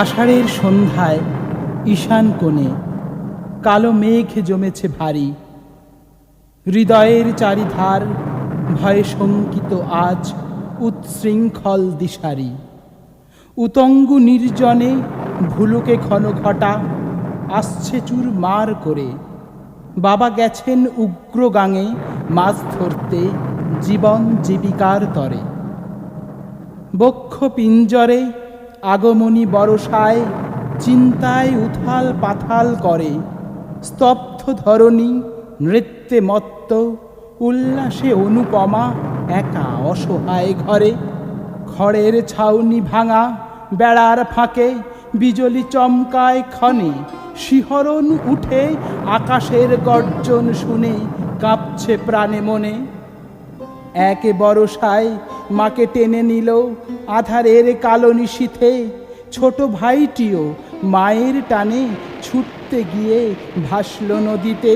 আষাঢ়ের সন্ধ্যায় ঈশান কোণে কালো মেঘ জমেছে ভারী। হৃদয়ের চারিধার ভয়ে শঙ্কিত আজ উৎশৃঙ্খল দিশারি। উতঙ্গু নির্জনে ভুলুকে ঘন ঘটা আসছে চুর মার করে। বাবা গেছেন উগ্র গাঙে মাছ ধরতে জীবন জীবিকার তরে। বক্ষ পিঞ্জরে আগমনী বরসায় চিন্তায় উথাল পাথাল করে, স্তব্ধ ধরণী নৃত্যে মত্ত, উল্লাসে অনুপমা একা অসহায় ঘরে, খড়ের ছাউনি ভাঙা বেড়ার ফাঁকে, বিজলি চমকায় ক্ষণে, শিহরণ উঠে, আকাশের গর্জন শুনে কাঁপছে প্রাণে মনে। একে বরসায় মাকে টেনে নিল আধারের কালো নিশীথে। ছোট ভাইটিও মায়ের টানে ছুটতে গিয়ে ভাসল নদীতে।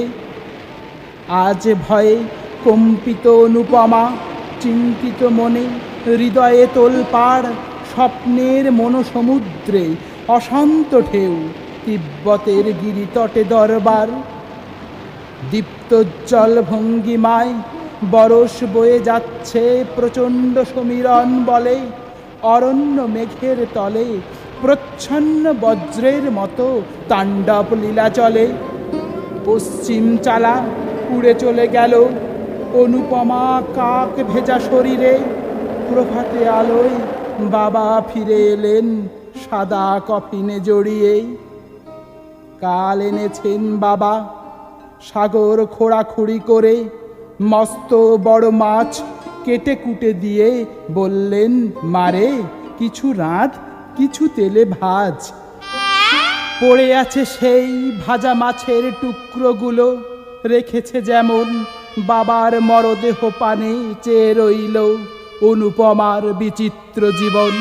আজ ভয়ে কম্পিত অনুপমা, চিন্তিত মনে, হৃদয়ে তোলপাড়, স্বপ্নের মনোসমুদ্রে, অশান্ত ঢেউ, তিব্বতের গিরিতটে দরবার। দীপ্তোজ্জ্বল ভঙ্গিমায় বরস বয়ে যাচ্ছে প্রচণ্ড সমীরণ বলে, অরণ্য মেঘের তলে, প্রচ্ছন্ন বজ্রের মতো তাণ্ডব লীলা চলে। পশ্চিম চালা উড়ে চলে গেল, অনুপমা কাক ভেজা শরীরে, প্রভাতে আলোয় বাবা ফিরে এলেন সাদা কফিনে জড়িয়ে। কাল এনেছেন বাবা সাগর খোঁড়াখুড়ি করে মস্ত বড় মাছ কেটে কুটে দিয়ে বললেন, মারে, কিছু রাঁধ, কিছু তেলে ভাজ। পড়ে আছে সেই ভাজা মাছের টুকরোগুলো, রেখেছে যেমন বাবার মরদেহ পানে চেয়ে রইল অনুপমার বিচিত্র জীবন।